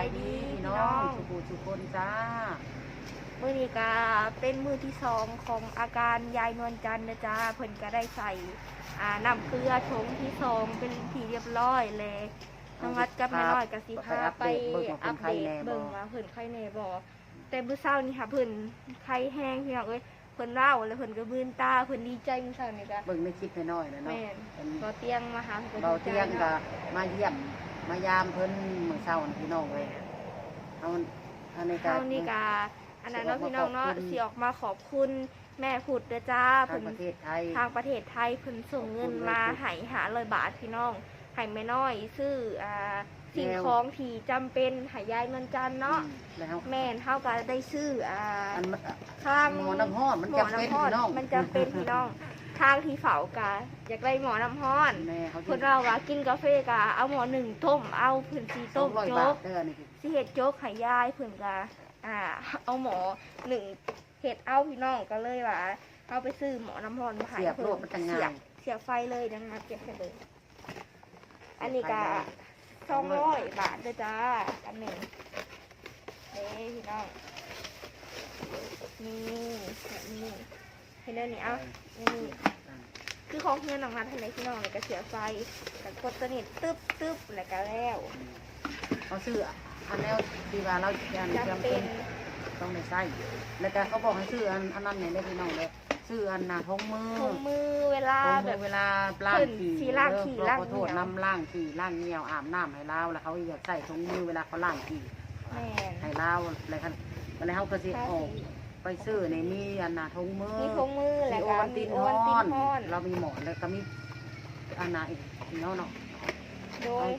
ายดีพี่น้องสุขุสุคนจ้ามื้อนี้ก็เป็นมื้อที่สองของอาการยายนวลจันทร์นะจ้าเพิ่นก็ได้ใส่อ่าน้ำเกลือชงที่สองเป็นที่เรียบร้อยเลยน้องรัดกับแม่น้อยก็สิพาไปอัปเดตเบิ่งว่าเพิ่นไข้แน่บ่แต่มื้อเช้านี่ค่ะเพิ่นไข้แห้งพี่น้องเอ้ยเพิ่นเล่าแล้วเพิ่นก็บืนตาเพิ่นดีใจมื้อเช้านี่ก็เบิ่งในคลิปน้อยๆนะเนาะแม่นเป็นบ่เตียงมาหาพิ่นเบาเตียงก็มาเยี่ยม มายามเพิ่นมื้อเช้านะพี่น้องเลยเอาอันนี้ก็เฮานี่ก็อันนั้นเนาะพี่น้องเนาะสิออกมาขอบคุณแม่พุดเด้อจ้าทางเพิ่นประเทศไทย ทางประเทศไทยเพิ่นส่งเงินมาให้หาร้อยบาทพี่น้องให้แม่น้อยซื้ออ่าสิ่งของที่จำเป็นให้ยายนวลจันทร์เนาะแล้วแม่นเฮาก็ได้ซื้ออ่าอันมันข้างหมอน้ำห้อนมันหมอจำเป็นน้ำร้อนพี่น้อง มันจำเป็นพี่น้อง ทางที่เฝ้ากะอยากได้หมอน้ำร้อนแม่เขาเพิ่นเราว่ากินกาแฟกะเอาหมอหนึ่งต้มเอาเพิ่นสีต้มร้อยโจ๊บาทกเด้อนี่คือสิเฮ็ดโจ๊กให้ยายเพิ่นกะอ่า เอาหมอหนึ่งเฮ็ดเอาพี่น้องก็เลยว่าเอาไปซื้อหมอน้ำร้อนมาให้เสียบเพิ่โลนดมันจะเสีง่ายบยเสียบไฟเลยนะคะเก็บให้เลย อันนี้ก็สองร้อยบาทเด้อจ้าอันหนึ่งเด้พี่น้องนี่แบบนี้เห็นเด้อนี่เอานี่คือของเฮียน้องนัดให้ในพี่น้องเลยก็เสียบไฟกับกดตัวนี้ตึ๊บตึ๊บแล้วก็แล้วเขาซื้ออันแล้วที่ว่าเราอันจำจำเป็เป็นนต้องได้ใส่แล้วก็เขาบอกให้ซื้ออันอันนั้นเนี่ยได้พี่น้องเลยซื้ออันหนาทงมือถุงมือเวลาทงแบมือบเวลาล้างขึ้นขี่ที่ล้างขี่เออล้างขอโทษเหนียวน้ำล้างขี่ล้างเหนียวอาบน้ำให้เราแล้วเขาอยากใส่ทงมือเวลาเขาล้างขี่แม่นให้เราอะไรกันแล้วเขาก็สิออก ไปซื้อในมีอันหนาทงมือมีถุงมือมีแล้วโอก็วันมีตินโอฮวันติอนนฮอนเรามีหมอนแล้วก็มีอันหนาอีกเนาะเนาะโดย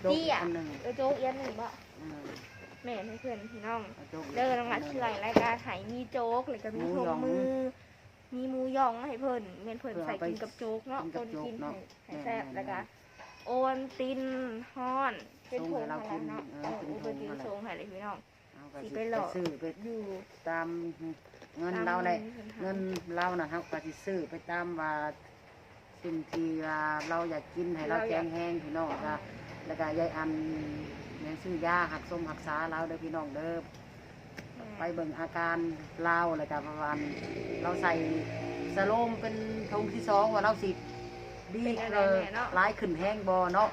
โจ๊จี้กอะอันหนึ่งเออโจ๊กเอียนหนึ่งบ่เออแม่นให้เพื่อนพี่น้องเอาโจ๊กเดินลงมาเชื่อยรายการไหมีโจ๊กแล้วก็มีหมูถุหยองงมือ มีหมูหยองให้เพิ่นเม่นเพิ่นเพื่อใส่เอาไปกินกับโจ๊กเนาะกินกับคนโจ๊กกินเนาะให้ให้แซ่บแม่นๆแล้วก็โอนตินฮ้อน เป็นถุงส่งให้เราให้แล้วเนาะกินเอเอออเป็นโอถุงตินนั่นแหละส่งให้เลยพี่น้องเอา ก็สิไปหลอกซื้อไปอยู่ตามเงินเราเลยเงินเรานะเราก็สิซื้อไปตามว่าสิ่งที่ว่าเราอยากกินให้เราแกงแห้งพี่น้องก็แล้วก็ยายอันยังซื้อยาหักส้มหักษาเราเด้อพี่น้องเด้อ ไปเบิ่งอาการเราแล้วก็ประมาณเราใส่สโลมเป็นทงที่สองว่าเราสิดีเออร้ายขึ้นแห้งบ่เนาะ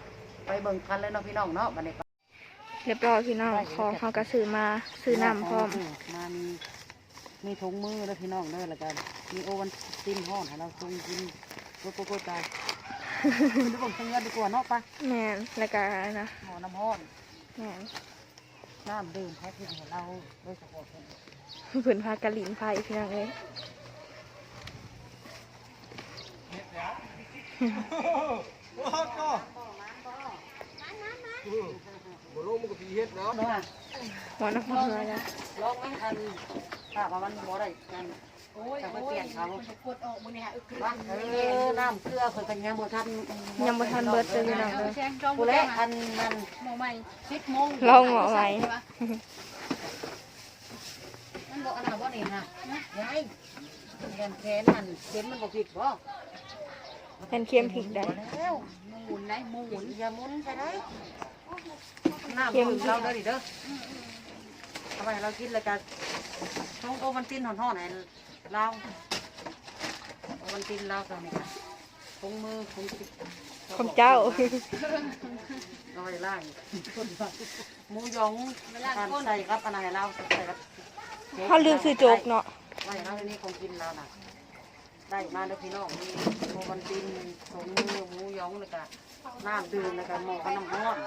ไปเบิ่งกันเลยเนาะพี่น้องเนาะบัดนี้ เรียบร้อยพี่น้องของเขาก็ซื้อมาซื้อน้ำพร้อมมามีมีถุงมือแล้วพี่น้องเด้อแล้วก็มีโอวันตินห้อนให้เราทงกินโกโกโกตายดูผมเงินดีกว่าเนาะไปแม่นแล้วก็นะหมอน้ำห้อนแม่นน้ำดื่มแพ็คที่ของเราโดยเฉพาะคนเพิ่นพากะลินไฟพี่น้องเอ้ยบ่ลงมั นก็สิเฮ็ดเนาะเนาะหัวน้ำมันเลยนะลองไหมอันถ้าว่ามันบ่ได้กันจะไปเปลี่ยนเขาว่าเออน้ำเกลือเพิ่นกันยังบ่ทันยังบ่ทันเบิดเลยพี่น้องเด้อผู้เล็กอันนั้นลองหมอไว้มันบ่อันน่ะบ่นี่ฮะยายแขนแขนนั่นเข็มมันบ่ผิดบ่เป็นเค็มพริกได้แล้วหมุนได้หมุนอย่าหมุนใช่ไหม น้ำดื่มเราเด้อดิเด้อเอาไปเรากินแล้วก็ช่องโอวันตินห่อนๆให้เราโอวันตินเราตรงนี้ค่ะคงมือคงติดของเจ้าเอาไปล่างหมูหยองทานใส่ครับอะไรเราใส่ครับเขาลืมซื้อโจ๊กเนาะไว้เราในนี้คงกินเราน่ะ ได้มาเด้อพี่น้องมีโมวันตินสงมือหมูหยองเลยก็น้ำดื่มเลยก็หมอขนมร้อน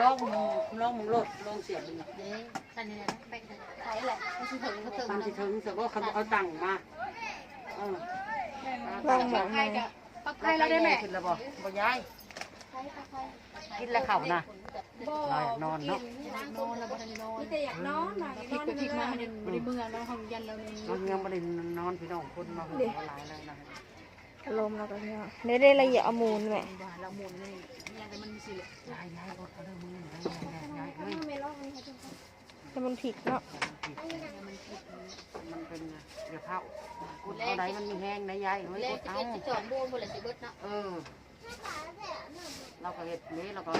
ลองหมูลองหมูรสลองเสียบดูนนี้นะไปขายแหละไปถึงก็ถึงตามที่ถึงแต่ว่าเขาเอาตังค์มาเออลองหมอให้ปักไทยเราได้ไหมขึ้นแล้วบ่บ่ย้าย กินแล้วเข่านะนอนนอนเนาะนอนมาพลิกไปพลิกมามันบริเมืองแล้วเขายันเราในนอนยังไม่ได้นอนพี่น้องคนมาหัวหลายเลยนะลมแล้วก็เนี่ยได้ได้ละเอียดเอามูลแหม่บ้านเราหมุนนี่ยังแต่มันมีสิเลยย้ายย้ายรถเอาเด้อมือย้ายย้ายย้ายเฮ้ยแต่มันผิดเนาะมันเป็นเดี๋ยวเผากุดเอาไหนมันมีแห้งนะยายเฮ้ยแรกุกดที่เอาเอ็ดที่จอดบูนบนเลยสิเบิดเนาะเออ เราก็เห็ดนี้เราก็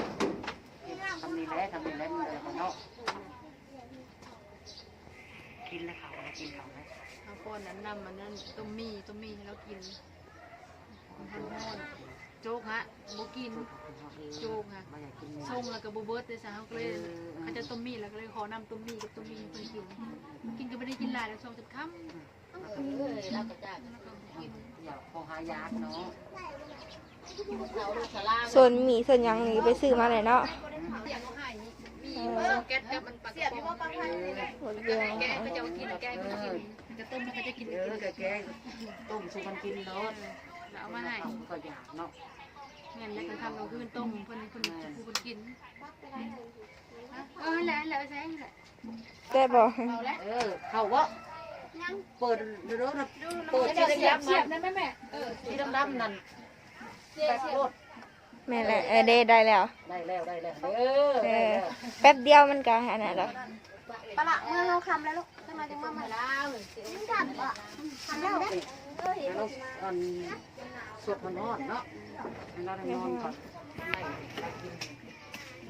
เห็ดทำนี่แหละทำนี่แหละมันเลยเนาะนาะกินแล้วเขาแล้วกินเขาไหมเอาป้อนนั้นนำมันนั่นต้มมี่ต้มมี่ให้เรากินมันฮ้อนๆโจ๊กฮะบ่กินจูบค่ะไม่อยากกินส่งแล้วก็บ่เบิดได้ซะเฮาก็เลยเขาจะต้มมี่แล้วก็เลยขอนำต้มมี่กับต้มมี่ให้เพิ่นกินกินก็บ่ได้กินหลายแล้ว2 3คำเออเราก็จะแล้วก็กินอยากพอหายากเนาะเอาลูก ส่วนหมีส่วนหยังนี่ไปซื้อมาเลยเนาะเสียงเขาให้มีเอเอออแก๊สกับมันปลากระป๋องหมดเรื่องแกก็จะกินแกงก็จะกินจะต้มแล้วก็จะกินเออแกแกงต้มสุกันกินเนาะแล้วเอามาให้ก็อยากเนาะเงินแล้วก็ทำเอาคืนต้มเพิ่นเพิ่นผู้เพิ่นกินเออแล้วแล้วแซ่บแหละแต่บอกเออเขาวะเปิดเดี๋ยวนะเปิดเสีที่ยบดำเสียบๆนั่นแม่แม่เออที่ดำๆนั่น แป๊บรถแม่นแหละเออได้ได้แล้ว ได้แล้วได้แล้วเออเอได้อแล้วแป๊บเดียวมันก็อันนั้นแล้วปลาเมื่อเราคำแล้วลูกทำไมจังว่ามาแล้วมันกัดอะทำแล้วเด้อให้เราอันสดมันนอนเนาะให้เราได้นอนก่อนได้กิน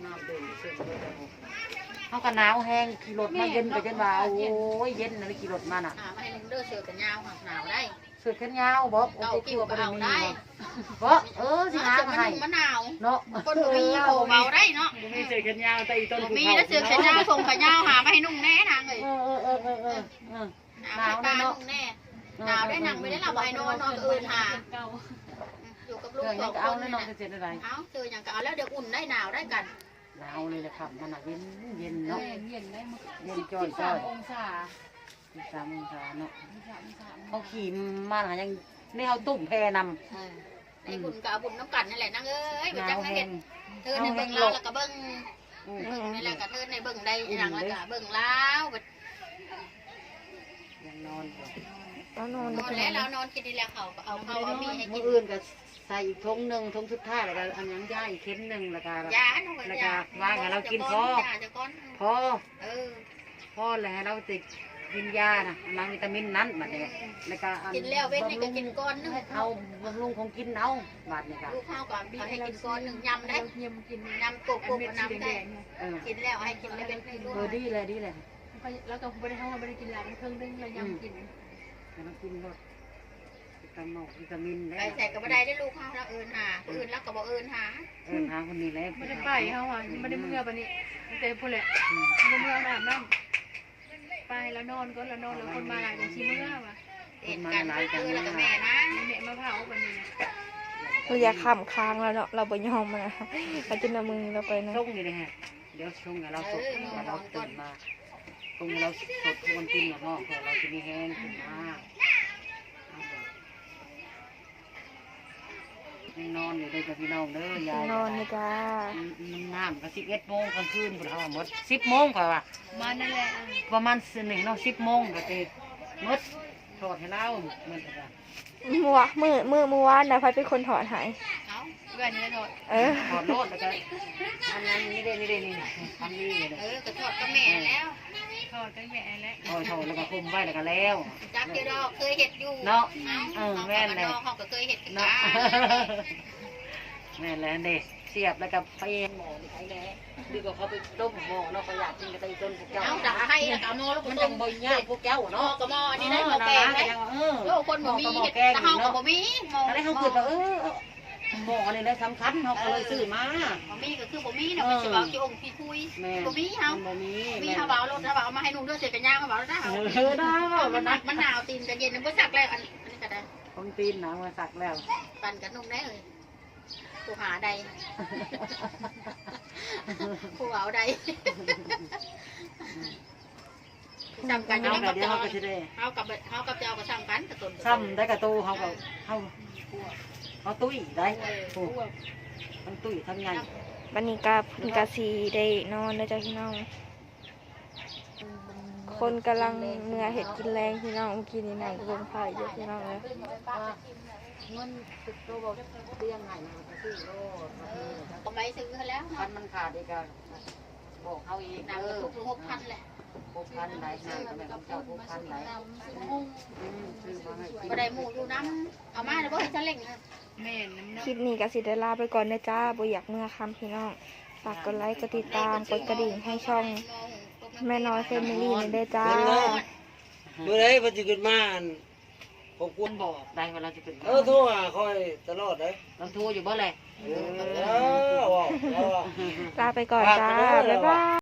น้ำเดือดเสร็จเลยเขาก็หนาวแห้งขี่รถมาเย็นไปจนว่าโอ้ยเย็นนะขี่รถมาน่ะ อ่ามาให้ลุงเด้อเสือกันยาวหนาวได้เสื้อแขนยาวบอกโอ้เก่าโหกี่ว่าเอาได้บอกเออสิหาเสือมามันให้นุ่มมะนาวเนาะคนบ่มีโผเบาได้เนาะมีเสื้อแขนยาวแต่อีต้นบ่มีแล้วเสือแขนยาวส่งขายาวหามาให้นุ่งแน่นางเลยเออเออเออเออเออเออหนาวได้นุ่งแน่หนาวได้นั่งไม่ได้หลับไว้นอนนอนอื่นหาเก่าอยู่กับลูเสื้กอสยัองงก็คเอานแล้วนี่น้องนะจะเจ็ดอะไรเอาเสืออย่างก็เอาแล้วเดี๋ยวอุ่นได้หนาวได้กันหนาวเลยแหละครับมันน่ะเย็นเย็นเอเนาะอเย็นได้มื้อเย็นจ้อยจ้อย13องศา สิบสามองศาเนาะ13องศาเขาขี่มาหายังนี่เขาตุ่มแพนำไอ้บุญกับเอาบุญน้ำกันนั่นแหละนางเอ้ยหไปนาจังวนั่นแห้เห็งนเธอในเบิ่งลาวแล้วก็เบิ่งอืมนี่แหละก็เธอในเบิ่งได้หลังแล้วก็เบิ่งลาวบัดยังนอนอยู่แล้วนอนนอนแล้วเรานอนกินนี่แหละเขาก็เอาเขาเอามีให้มื้กิอนอื่นก็ใส่อีกทงหนึ่งทงสุดท้ายแล้วก็อันยังย่าอีกเข็มหนึ่งแล้วก็ยาหนูก็ยาจะก้อนพอเออพอแล้วเราติด กินยานะนางวิตามินนั้นบัดนี้แล้วก็อักินแล้วเว้นให้ก็กินก้อนนึงเอาบำรุงของกินเอาบาดนี้ค่ะลูกข้าวก่อนเขาให้กินก้อนหนึ่งยำได้เราเยี่ยมกินยำกบกบเม็ดสีน้ำแดได้งๆนะเออกินแล้วให้กินแล้วเป็นให้ลูกเออดีเลยดีเลยแล้วก็บ่ได้เข้ามาบ่ได้กินหลายมันเครื่องนึงเรายังกินแล้วกินรสวิตามินวิตามินไปแล้วใส่กับบัได้ได้ลูกข้าวแล้วเอิญหาเอิญแล้วก็บอกเอิญหาเออหาคนนี้แล้วบ่ได้ไปเฮาอะบ่ได้เมื่อบัดนี้แต่พุ่นแหละบ่ได้เมื่ออาบน้ำ ไปแล้วนอนก็แล้วนอนแล้วคนมาหลายจังสิเมื่อว่ะเห็นกันเออแล้วก็แม่นะแม่มาเผาบัดนี้เราอยากขำค้างแล้วเนาะเราบ่ยอมมันนะเราจะนำมือเราไปนะช่งนี่เลยฮะเดี๋ยวช่งเราสดเราตื่นมาตรงเราสดคนกินเนาะเราจะมีแห้งขึ้นมา นอนอยู่ด้วยกับพี่น้องเด้อยายนอนเลยจ้าน้ำก็สิบเอ็ดโมงกลางคืนพุ่นเอาหมดสิบโมงกว่าว่ะมานั่นแหละประมาณสิหนึ่งเนาะสิบโมงก็จะหมดถอดให้เราหมดแล้วมือวะมือมือมือวานนะพัดเป็นคนถอดหาย เอาเพื่อนนี่โทษเออถอดโลดแล้วก็อันนั้นนี่ได้นี่ได้นี่ทำนี่เลยเออกระทอดกับแม่แล้วทอดกันแม่แล้วถอดถอดแล้วก็คุมไว้แล้วก็แล้วจักเดียวดอกเคยเห็ดอยู่เนาะเอาเออแม่นเลยดอกเขาก็เคยเห็ดกันเนาะแม่นแล้วเด็เสียบแล้วก็ไปหมอไปแล้วดีกว่าเขาไปต้มหม้อเนาะเขาอยากกินกระต่ายต้นพวกเจ้าเอาดักไข่แล้วก็เอาหม้อแล้วก็มันต้ยัมงบ่ยากพวกเจ้าหม้อเนาะกับหม้ออันนี้ได้หม้อแกงได้เออโอ้คนบ่มีเห็ดแต่เฮาก็บ่มีหม้ออะไรเขาคิดว่าเออ หม้อนี่แหละสำคัญเขาก็เลยซื้อมา บ่มีก็คือบ่มีเนาะมันสิเว้าที่องค์พี่คุยแม่บ่มีเฮาบ่มีมีเฮาเว้ารถแล้วเว้ามาให้นุ่งด้วยเสร็จกันย่างเว้าแล้วได้เอเฮาอได้มัมันนหนันักกมันหนาวตีนกันเย็นนึงบ่สักแล้วอันอันนี้ก็ได้ผมตีนหนังมาสักแล้ว ปั่นกับนุ่งได้เลยผู้หาใดผู้เอาใดจำกันอยู่เอาแล้วแบกับบเดียวเจ้าเขาก็จะได้เฮากับเฮากับเจ้าก็ซ้ำกันกับตน ซ้ำได้กระตูเขาก็เขา เขาตุ้ยได้โอ้ทั้งตุ้ยทั้งไงวันนี้กาเพิ่นกาสีได้นอนแล้วจ้าพี่น้อง คนกำลังเมื่อเห็ดกินแรงพี่น้องเมื่อกี้นี่นั่งลงไผ่อยู่พี่น้องเลยเงินติดตัวบอกเตียงไงมันก็ซื้อโลดก็ไม่ซื้อแล้วพันมันขาดอีกอะบอกเขาอีกน้ำเอก็อทุกหกพันแหละหกพันไหนน้ำก็แบบเจ้าหกพันไหนอืมซื้อมาให้กินก็ได้หมูอยู่น้ำเอามาแล้วบ่ให้ฉันเล่ง แม่น้ำคลิปนี้กาสิได้ลาไปก่อนนะจ้าบ่อยากเมื่อคำพี่น้องฝากกดไลค์กดติดตามกดกระดิ่งให้ช่อง แม่น้อยเฟมิลี่นี่ด้วยจ้า เมื่อไรมันจะขึ้นมาอันขอบคุคุณณบอกได้เวลาจะเป็นเออโทรหาคอยตลอดเลยเราโทรอยู่บ่แหละ เออเอาเอาเอาลาไปก่อนจ้า บ๊ายบาย